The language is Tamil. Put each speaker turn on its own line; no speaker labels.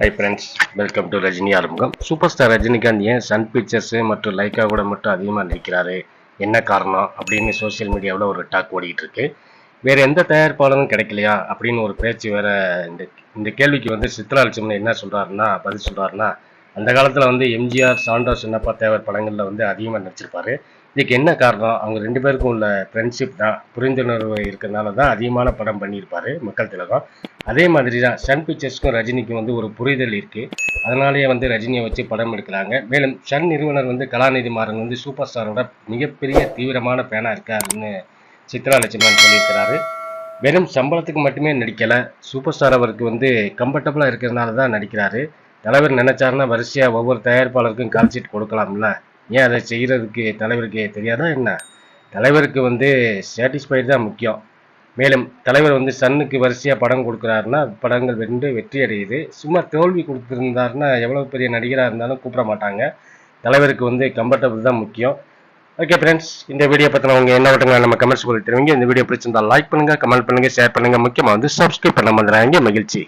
Hi friends welcome to Rajini ஆரம்பம் சூப்பர் ஸ்டார் ரஜினிகாந்த் ஏன் சன் பிக்சர்ஸு மற்றும் லைக்கா கூட மட்டும் அதிகமாக நடிக்கிறாரு என்ன காரணம்? அப்படின்னு சோஷியல் மீடியாவில் ஒரு டாக் ஓடிக்கிட்டு இருக்கு. வேறு எந்த தயாரிப்பாளரும் கிடைக்கலையா? அப்படின்னு ஒரு பேச்சு வேற இந்த இந்த கேள்விக்கு வந்து சித்ரா லட்சுமணன் என்ன சொல்கிறாருன்னா பதில் சொல்கிறாருன்னா அந்த காலத்தில் வந்து எம்ஜிஆர் சாண்டோ சின்னப்பா தேவர் படங்களில் வந்து அதிகமாக நடிச்சிருப்பாரு. இதுக்கு என்ன காரணம்? அவங்க ரெண்டு பேருக்கும் உள்ள ஃப்ரெண்ட்ஷிப் தான் புரிந்துணர்வு இருக்கிறதுனால தான் அதிகமான படம் பண்ணியிருப்பாரு மக்கள் திலகம். அதே மாதிரி தான் சன் பிக்சர்ஸ்க்கும் ரஜினிக்கும் வந்து ஒரு புரிதல் இருக்குது அதனாலேயே வந்து ரஜினியை வச்சு படம் எடுக்கிறாங்க. மேலும் சன் நிறுவனர் வந்து கலாநிதி மாறன் வந்து சூப்பர் ஸ்டாரோட மிகப்பெரிய தீவிரமான பேனா இருக்காருன்னு சித்ரா லட்சுமணன் சொல்லியிருக்கிறாரு. வெறும் சம்பளத்துக்கு மட்டுமே நடிக்கலை சூப்பர் ஸ்டார் அவருக்கு வந்து கம்ஃபர்டபுளாக இருக்கிறதுனால தான் நடிக்கிறாரு. தலைவர் நினைச்சாருன்னா வரிசையாக ஒவ்வொரு தயாரிப்பாளருக்கும் கால் ஷீட் கொடுக்கலாம்ல? ஏன் அதை செய்கிறதுக்கு தலைவருக்கு தெரியாதா என்ன? தலைவருக்கு வந்து சாட்டிஸ்ஃபைடு தான் முக்கியம். மேலும் தலைவர் வந்து சன்னுக்கு வரிசையாக படம் கொடுக்குறாருன்னா படங்கள் வென்று வெற்றி அடையுது. சும்மா தோல்வி கொடுத்துருந்தாருன்னா எவ்வளோ பெரிய நடிகராக இருந்தாலும் கூப்பிட மாட்டாங்க. தலைவருக்கு வந்து கம்ஃபர்டபுள் தான் முக்கியம். ஓகே ஃப்ரெண்ட்ஸ் இந்த வீடியோ பற்றின அவங்க என்ன விட்டுங்க நம்ம கமெண்ட்ஸ் சொல்லி தருவீங்க. இந்த வீடியோ பிடிச்சிருந்தா லைக் பண்ணுங்க கமெண்ட் பண்ணுங்கள் ஷேர் பண்ணுங்க. முக்கியமாக வந்து சப்ஸ்கிரைப் பண்ண வந்துடுறாங்க மகிழ்ச்சி.